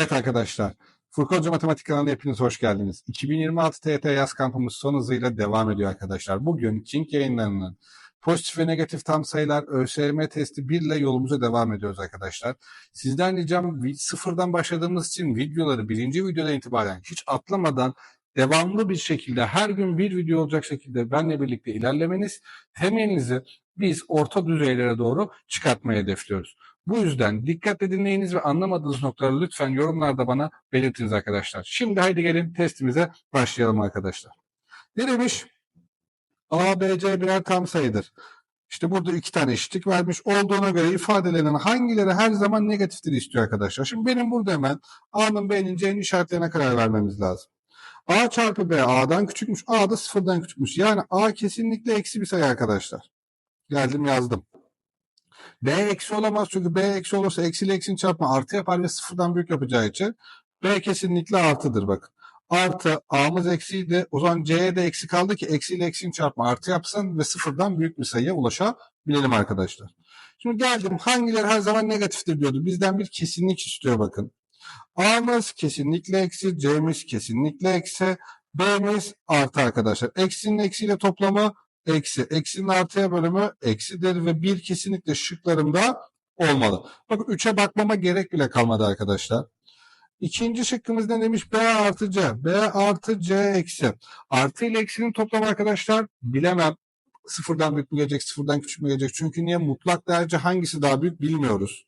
Evet arkadaşlar, Furkan Hoca Matematik kanalına hepiniz hoş geldiniz. 2026 TYT yaz kampımız son hızıyla devam ediyor arkadaşlar. Bugün King yayınlarının pozitif ve negatif tam sayılar ÖSYM testi 1 ile yolumuza devam ediyoruz arkadaşlar. Sizden ricam sıfırdan başladığımız için videoları birinci videodan itibaren hiç atlamadan devamlı bir şekilde her gün bir video olacak şekilde benle birlikte ilerlemeniz temelinizi biz orta düzeylere doğru çıkartmayı hedefliyoruz. Bu yüzden dikkatle dinleyiniz ve anlamadığınız noktaları lütfen yorumlarda bana belirtiniz arkadaşlar. Şimdi haydi gelin testimize başlayalım arkadaşlar. Ne demiş? A, B, C birer tam sayıdır. İşte burada iki tane eşitlik vermiş. Olduğuna göre ifadelerin hangileri her zaman negatiftir istiyor arkadaşlar. Şimdi benim burada hemen A'nın B'nin C'nin işaretlerine karar vermemiz lazım. A çarpı B A'dan küçükmüş. A da sıfırdan küçükmüş. Yani A kesinlikle eksi bir sayı arkadaşlar. Geldim yazdım. B eksi olamaz çünkü B eksi olursa eksiyle eksinin çarpma artı yapar ve sıfırdan büyük yapacağı için B kesinlikle artıdır bakın. Artı A'mız eksiydi. O zaman C'ye de eksi kaldı ki eksiyle eksinin çarpma artı yapsın ve sıfırdan büyük bir sayıya ulaşabilelim arkadaşlar. Şimdi geldim hangileri her zaman negatiftir diyordu. Bizden bir kesinlik istiyor bakın. A'mız kesinlikle eksi, C'miz kesinlikle eksi, B'miz artı arkadaşlar. Eksinin eksiyle toplamı eksi. Eksinin artıya bölümü eksidir ve bir kesinlikle şıklarımda olmalı. Bakın 3'e bakmama gerek bile kalmadı arkadaşlar. İkinci şıkkımız ne demiş? B artı C. B artı C eksi. Artı ile eksinin toplamı arkadaşlar bilemem. Sıfırdan büyük mü gelecek, sıfırdan küçük mü gelecek? Çünkü niye? Mutlak değerce hangisi daha büyük bilmiyoruz.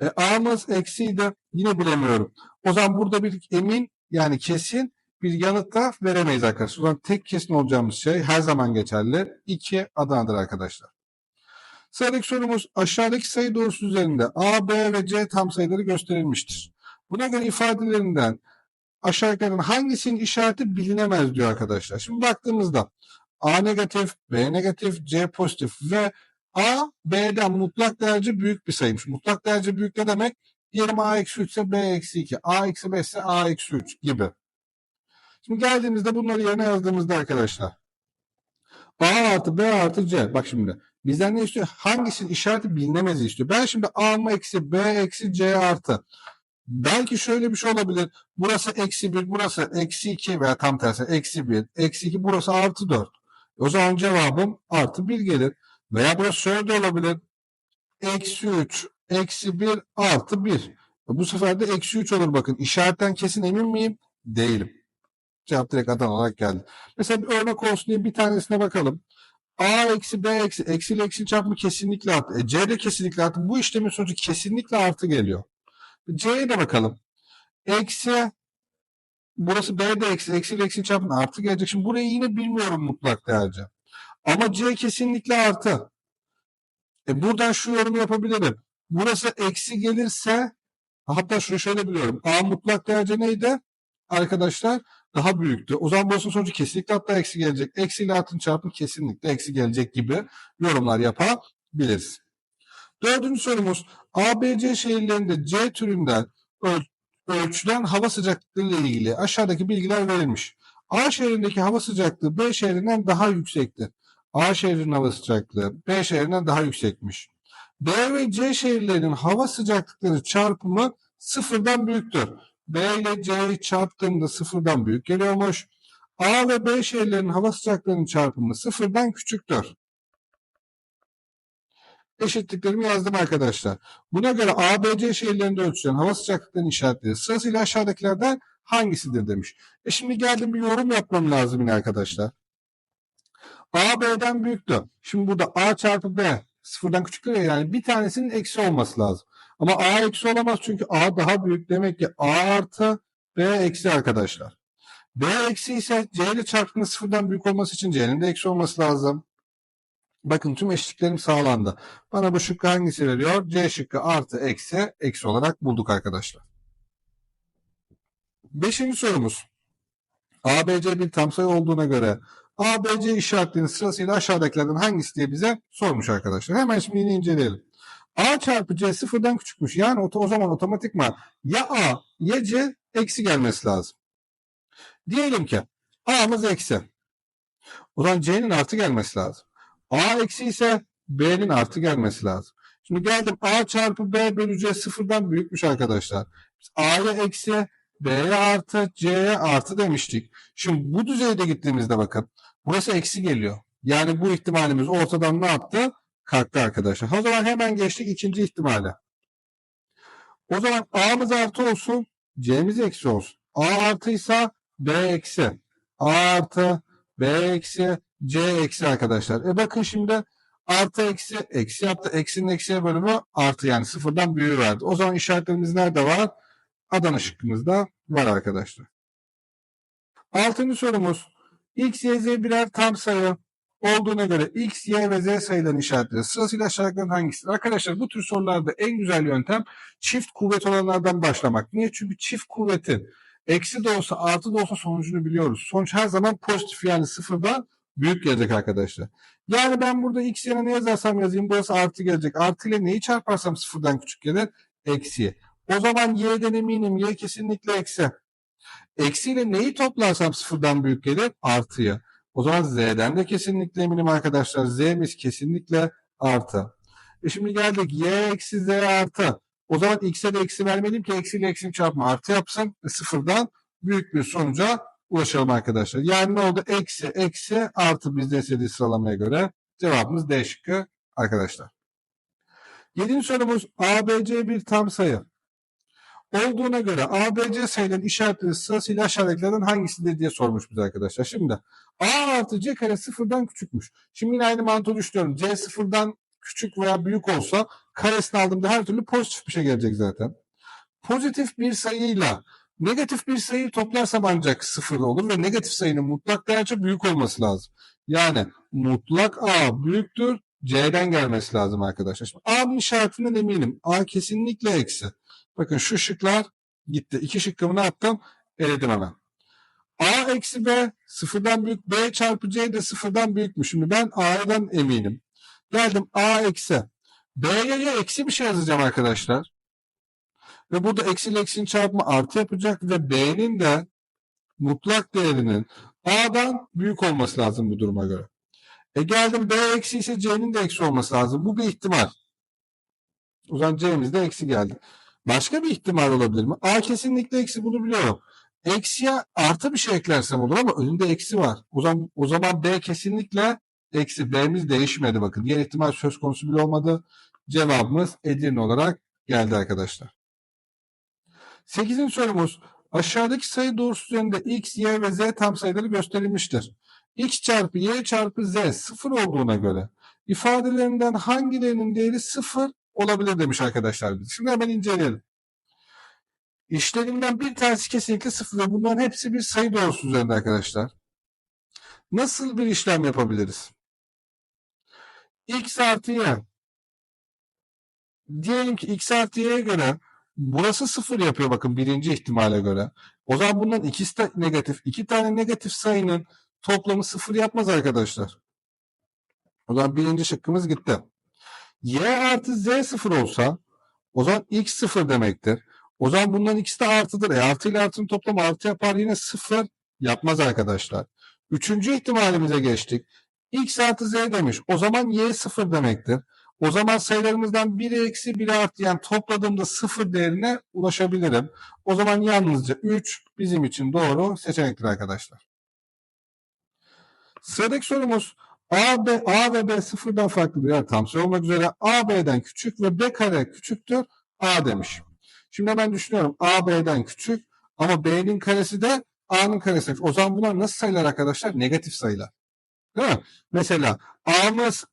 E, A'mız eksiydi. Yine bilemiyorum. O zaman burada bir emin yani kesin bir yanıt da veremeyiz arkadaşlar. O zaman tek kesin olacağımız şey her zaman geçerli. 2 Adana'dır arkadaşlar. Sıradaki sorumuz aşağıdaki sayı doğrusu üzerinde A, B ve C tam sayıları gösterilmiştir. Buna göre ifadelerinden aşağıdakilerin hangisinin işareti bilinemez diyor arkadaşlar. Şimdi baktığımızda A negatif, B negatif, C pozitif ve A, B'den mutlak derece büyük bir sayıymış. Mutlak derece büyük ne demek? Diyelim A eksi 3 ise B eksi 2, A eksi 5 ise A eksi 3 gibi. Şimdi geldiğimizde bunları yerine yazdığımızda arkadaşlar. A artı B artı C. Bak şimdi. Bizden ne istiyor? Hangisinin işareti bilinemez istiyor. Ben şimdi A mı eksi B eksi C artı. Belki şöyle bir şey olabilir. Burası eksi 1, burası eksi 2 veya tam tersi eksi 1, eksi 2, burası artı 4. O zaman cevabım artı 1 gelir. Veya burası şöyle de olabilir. Eksi 3, eksi 1, artı 1. Bu sefer de eksi 3 olur bakın. İşaretten kesin emin miyim? Değilim. Cevap direkt Adana olarak geldi. Mesela bir örnek olsun diye bir tanesine bakalım. A eksi B eksi eksi ile eksi çarpımı kesinlikle artı. E, C de kesinlikle artı. Bu işlemin sonucu kesinlikle artı geliyor. C'ye de bakalım. Eksi burası B'de eksi. Eksi ile eksi çarpımı artı gelecek. Şimdi burayı yine bilmiyorum mutlak değerce. Ama C kesinlikle artı. E buradan şu yorum yapabilirim. Burası eksi gelirse hatta şunu şöyle biliyorum. A mutlak derece neydi? Arkadaşlar daha büyüktü. O zaman burası sonucu kesinlikle hatta eksi gelecek. Eksi ile artın çarpımı kesinlikle eksi gelecek gibi yorumlar yapabiliriz. Dördüncü sorumuz ABC şehirlerinde C türünden öl ölçülen hava sıcaklığı ile ilgili aşağıdaki bilgiler verilmiş. A şehrindeki hava sıcaklığı B şehrinden daha yüksekti. A şehrinin hava sıcaklığı B şehrinden daha yüksekmiş. B ve C şehirlerinin hava sıcaklıkları çarpımı sıfırdan büyüktür. B ile C'yi çarptığımda sıfırdan büyük geliyormuş. A ve B şehirlerinin hava sıcaklarının çarpımı sıfırdan küçüktür. Eşitliklerimi yazdım arkadaşlar. Buna göre A, B, C şehirlerinde ölçülen hava sıcaklıklarının işaretleri sırasıyla aşağıdakilerden hangisidir demiş. E şimdi geldim bir yorum yapmam lazım yine arkadaşlar. A, B'den büyüktü. Şimdi burada A çarpı B sıfırdan küçüktür ya yani bir tanesinin eksi olması lazım. Ama A eksi olamaz çünkü A daha büyük. Demek ki A artı B eksi arkadaşlar. B eksi ise C ile çarpımı sıfırdan büyük olması için C'nin de eksi olması lazım. Bakın tüm eşitliklerim sağlandı. Bana bu şıkkı hangisi veriyor? C şıkkı artı eksi eksi olarak bulduk arkadaşlar. Beşinci sorumuz. ABC bir tam sayı olduğuna göre ABC işaretlerinin sırasıyla aşağıdakilerden hangisi diye bize sormuş arkadaşlar. Hemen şimdi yine inceleyelim. A çarpı C sıfırdan küçükmüş. Yani o, o zaman otomatikman ya A ya C eksi gelmesi lazım. Diyelim ki A'mız eksi. O zaman C'nin artı gelmesi lazım. A eksi ise B'nin artı gelmesi lazım. Şimdi geldim A çarpı B bölü C sıfırdan büyükmüş arkadaşlar. Biz A'ya eksi, B'ye artı, C'ye artı demiştik. Şimdi bu düzeyde gittiğimizde bakın. Burası eksi geliyor. Yani bu ihtimalimiz ortadan ne yaptı? Kalktı arkadaşlar. O zaman hemen geçtik ikinci ihtimale. O zaman A'mız artı olsun, C'miz eksi olsun. A artıysa B eksi. A artı, B eksi, C eksi arkadaşlar. E bakın şimdi artı eksi, eksi yaptı. Eksinin eksiye bölümü artı yani sıfırdan büyüğü verdi. O zaman işaretlerimiz nerede var? Adana şıkkımızda var arkadaşlar. Altıncı sorumuz. X, Y, Z birer tam sayı olduğuna göre X, Y ve Z sayıların işaretleri sırasıyla aşağıdakilerin hangisidir? Arkadaşlar bu tür sorularda en güzel yöntem çift kuvvet olanlardan başlamak. Niye? Çünkü çift kuvvetin eksi de olsa artı da olsa sonucunu biliyoruz. Sonuç her zaman pozitif yani sıfırdan büyük gelecek arkadaşlar. Yani ben burada x yerine ne yazarsam yazayım burası artı gelecek. Artı ile neyi çarparsam sıfırdan küçük gelir? Eksi. O zaman y'den eminim y kesinlikle eksi. Eksi ile neyi toplarsam sıfırdan büyük gelir? Artıyı. O zaman z'den de kesinlikle eminim arkadaşlar. z'miz kesinlikle artı. E şimdi geldik y eksi z artı. O zaman x'e de eksi vermeliyim ki eksi ile eksinin çarpımı artı yapsın. E sıfırdan büyük bir sonuca ulaşalım arkadaşlar. Yani ne oldu? Eksi, eksi, artı bizde istediği sıralamaya göre cevabımız D şıkkı arkadaşlar. Yedinci sorumuz ABC bir tam sayı. Olduğuna göre ABC sayıların işaretleri sırasıyla aşağıdakilerden hangisidir diye sormuş bize arkadaşlar. Şimdi A artı C kare sıfırdan küçükmüş. Şimdi yine aynı mantığı düşünüyorum. C sıfırdan küçük veya büyük olsa karesini aldığımda her türlü pozitif bir şey gelecek zaten. Pozitif bir sayıyla Negatif bir sayıyı toplarsam ancak sıfır olur ve negatif sayının mutlak değerce büyük olması lazım. Yani mutlak A büyüktür C'den gelmesi lazım arkadaşlar. Şimdi A'nın işaretinden eminim. A kesinlikle eksi. Bakın şu şıklar gitti. İki şıkkımı ne yaptım? Eledim hemen. A eksi B sıfırdan büyük. B çarpı C de sıfırdan büyükmüş. Şimdi ben A'dan eminim. Geldim A eksi. B'ye eksi bir şey yazacağım arkadaşlar. Ve burada eksi ile eksinin çarpımı artı yapacak ve B'nin de mutlak değerinin A'dan büyük olması lazım bu duruma göre. E geldim B eksi ise C'nin de eksi olması lazım. Bu bir ihtimal. O zaman C'miz de eksi geldi. Başka bir ihtimal olabilir mi? A kesinlikle eksi bunu biliyorum. Eksiye artı bir şey eklersem olur ama önünde eksi var. O zaman, o zaman B kesinlikle eksi. B'miz değişmedi bakın. Diğer ihtimal söz konusu bile olmadı. Cevabımız Edirne olarak geldi arkadaşlar. Sekizinci sorumuz. Aşağıdaki sayı doğrusu üzerinde x, y ve z tam sayıları gösterilmiştir. X çarpı y çarpı z sıfır olduğuna göre ifadelerinden hangilerinin değeri sıfır olabilir demiş arkadaşlar biz. Şimdi hemen inceleyelim. İşlerinden bir tanesi kesinlikle sıfır ve bunların hepsi bir sayı doğrusu üzerinde arkadaşlar. Nasıl bir işlem yapabiliriz? x artı y. Diyelim ki x artı y'ye göre Burası sıfır yapıyor bakın birinci ihtimale göre. O zaman bundan ikisi de negatif. İki tane negatif sayının toplamı sıfır yapmaz arkadaşlar. O zaman birinci şıkkımız gitti. Y artı Z sıfır olsa o zaman X sıfır demektir. O zaman bunların ikisi de artıdır. E artı ile artının toplamı artı yapar yine sıfır yapmaz arkadaşlar. Üçüncü ihtimalimize geçtik. X artı Z demiş. O zaman Y sıfır demektir. O zaman sayılarımızdan biri eksi biri artı yani topladığımda sıfır değerine ulaşabilirim. O zaman yalnızca 3 bizim için doğru seçenektir arkadaşlar. Sıradaki sorumuz A, B, A ve B sıfırdan farklı birer tam sayı olmak üzere A, B'den küçük ve B kare küçüktür A demiş. Şimdi ben düşünüyorum A, B'den küçük ama B'nin karesi de A'nın karesi. O zaman bunlar nasıl sayılar arkadaşlar? Negatif sayılar. Değil mi? Mesela A'mız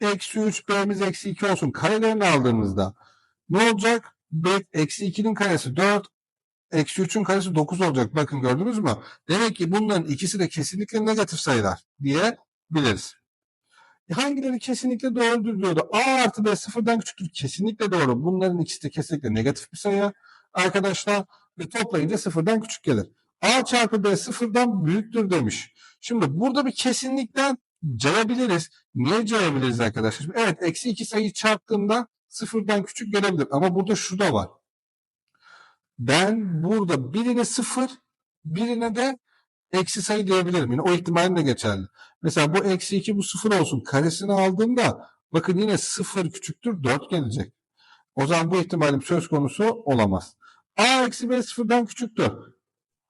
eksi 3 b'miz eksi 2 olsun. Karelerini aldığımızda ne olacak? B eksi 2'nin karesi 4 eksi 3'ün karesi 9 olacak. Bakın gördünüz mü? Demek ki bunların ikisi de kesinlikle negatif sayılar diyebiliriz. E hangileri kesinlikle doğrudur diyordu. A artı B sıfırdan küçüktür. Kesinlikle doğru. Bunların ikisi de kesinlikle negatif bir sayı arkadaşlar. Ve toplayınca sıfırdan küçük gelir. A çarpı B sıfırdan büyüktür demiş. Şimdi burada bir kesinlikten cayabiliriz. Niye cayabiliriz arkadaşlar? Evet eksi iki sayıyı çarptığımda sıfırdan küçük gelebilir. Ama burada şu da var. Ben burada birine sıfır, birine de eksi sayı diyebilirim. Yine o ihtimalim de geçerli. Mesela bu eksi iki bu sıfır olsun. Karesini aldığımda Bakın yine 0 küçüktür 4 gelecek. O zaman bu ihtimalim söz konusu olamaz. A eksi B sıfırdan küçüktür.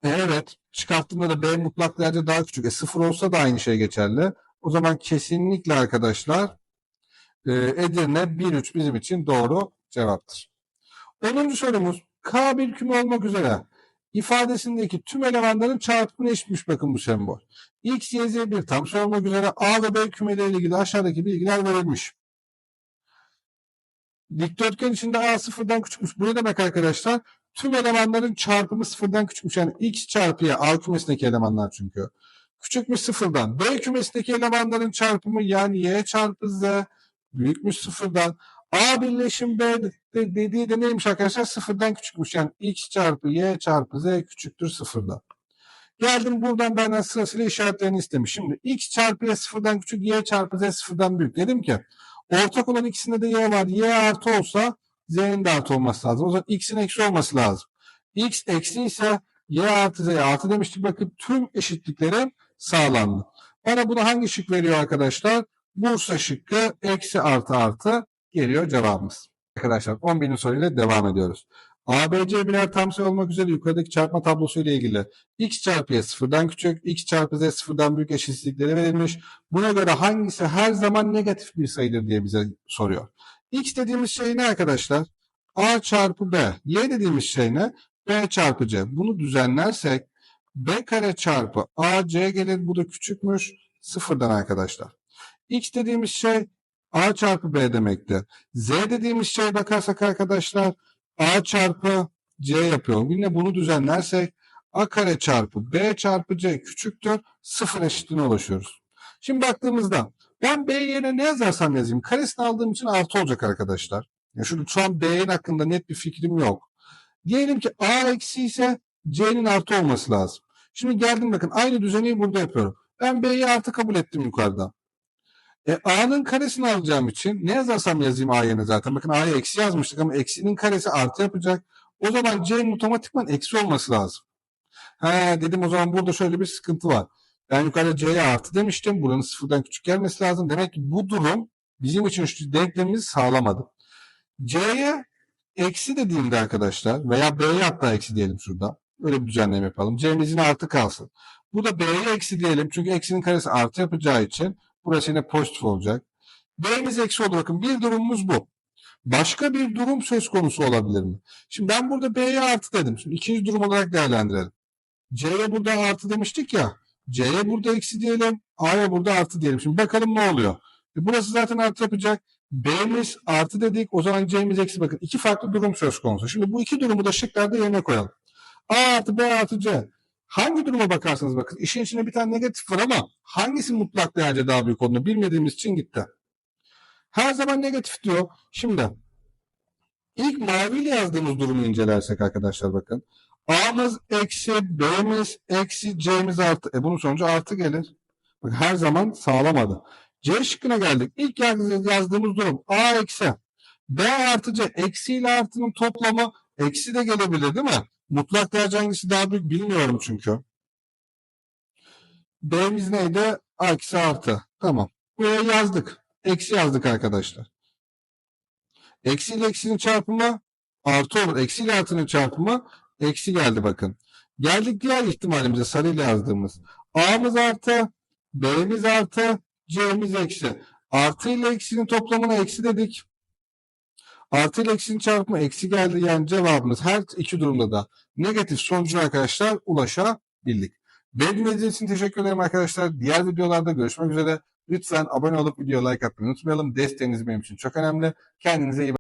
E, evet. Çıkarttığımda da B mutlak değerde daha küçük. E, sıfır olsa da aynı şey geçerli. O zaman kesinlikle arkadaşlar e, Edirne 1-3 bizim için doğru cevaptır. 10. sorumuz K bir küme olmak üzere ifadesindeki tüm elemanların çarpımına eşitmiş bakın bu sembol. X, Y, Z bir tam sayı olmak üzere A ve B kümeleriyle ilgili aşağıdaki bilgiler verilmiş. Dikdörtgen içinde A sıfırdan küçükmüş. Bu ne demek arkadaşlar? Tüm elemanların çarpımı sıfırdan küçükmüş. Yani X çarpı Y A kümesindeki elemanlar çünkü. Küçükmüş sıfırdan. B kümesindeki elemanların çarpımı yani Y çarpı Z büyükmüş sıfırdan. A birleşim B de- dediği de neymiş arkadaşlar? Sıfırdan küçükmüş. Yani X çarpı Y çarpı Z küçüktür sıfırdan. Geldim buradan benden sırasıyla işaretlerini istemiş. Şimdi X çarpı Y sıfırdan küçük, Y çarpı Z sıfırdan büyük. Dedim ki ortak olan ikisinde de Y var. Y artı olsa Z'nin de artı olması lazım. O zaman X'in eksi olması lazım. X eksi ise Y artı Z artı demiştik. Bakın tüm eşitliklerim sağlandı. Bana bunu hangi şık veriyor arkadaşlar? Bursa şıkkı eksi artı artı geliyor cevabımız. Arkadaşlar 11. soruyla devam ediyoruz. ABC birer tam sayı olmak üzere yukarıdaki çarpma tablosu ile ilgili x çarpı y sıfırdan küçük, x çarpı z sıfırdan büyük eşitsizlikleri verilmiş. Buna göre hangisi her zaman negatif bir sayıdır diye bize soruyor. x dediğimiz şey ne arkadaşlar? a çarpı b. y dediğimiz şey ne? b çarpı c. Bunu düzenlersek b kare çarpı ac gelir. Bu da küçükmüş. Sıfırdan arkadaşlar. x dediğimiz şey a çarpı b demekti. z dediğimiz şey bakarsak arkadaşlar a çarpı c yapıyor. Yine bunu düzenlersek a kare çarpı b çarpı c küçüktür. Sıfır eşitliğine ulaşıyoruz. Şimdi baktığımızda ben b yerine ne yazarsam yazayım. Karesini aldığım için artı olacak arkadaşlar. Ya şu an b'nin hakkında net bir fikrim yok. Diyelim ki a eksi ise c'nin artı olması lazım. Şimdi geldim bakın aynı düzeni burada yapıyorum. Ben b'yi artı kabul ettim yukarıda. E, a'nın karesini alacağım için ne yazarsam yazayım a zaten. Bakın a'ya eksi yazmıştık ama eksinin karesi artı yapacak. O zaman c'nin otomatikman eksi olması lazım. He dedim o zaman burada şöyle bir sıkıntı var. Ben yukarıda c'ye artı demiştim. Buranın sıfırdan küçük gelmesi lazım. Demek ki bu durum bizim için şu denklemimizi sağlamadı. c'ye eksi dediğimde arkadaşlar veya b'ye hatta eksi diyelim şurada. Öyle bir düzenleme yapalım. c'miz yine artı kalsın. Bu da b'ye eksi diyelim. Çünkü eksinin karesi artı yapacağı için burası yine pozitif olacak. B'miz eksi oldu. Bakın bir durumumuz bu. Başka bir durum söz konusu olabilir mi? Şimdi ben burada B'ye artı dedim. Şimdi ikinci durum olarak değerlendirelim. C'ye burada artı demiştik ya. C'ye burada eksi diyelim. A'ya burada artı diyelim. Şimdi bakalım ne oluyor. E burası zaten artı yapacak. B'miz artı dedik. O zaman C'miz eksi. Bakın iki farklı durum söz konusu. Şimdi bu iki durumu da şıklarda yerine koyalım. A artı B artı C. Hangi duruma bakarsanız bakın. işin içinde bir tane negatif var ama hangisi mutlak değerce daha büyük olduğunu bilmediğimiz için gitti. Her zaman negatif diyor. Şimdi ilk maviyle yazdığımız durumu incelersek arkadaşlar bakın. A'mız eksi, B'miz eksi, C'miz artı. E bunun sonucu artı gelir. Bak her zaman sağlamadı. C şıkkına geldik. İlk yaz- yazdığımız durum A eksi. B artı C. Eksi ile artının toplamı eksi de gelebilir değil mi? Mutlak değerce hangisi daha büyük bilmiyorum çünkü. B'miz neydi? A eksi artı. Tamam. Buraya yazdık. Eksi yazdık arkadaşlar. Eksi ile eksinin çarpımı artı olur. Eksi ile artının çarpımı eksi geldi bakın. Geldik diğer ihtimalimize sarıyla yazdığımız. A'mız artı, B'miz artı, C'miz eksi. Artı ile eksinin toplamına eksi dedik. Artı ile eksinin çarpımı eksi geldi. Yani cevabımız her iki durumda da negatif sonucuna arkadaşlar ulaşabildik. Beni dinlediğiniz için teşekkür ederim arkadaşlar. Diğer videolarda görüşmek üzere. Lütfen abone olup video like atmayı unutmayalım. Desteğiniz benim için çok önemli. Kendinize iyi bakın.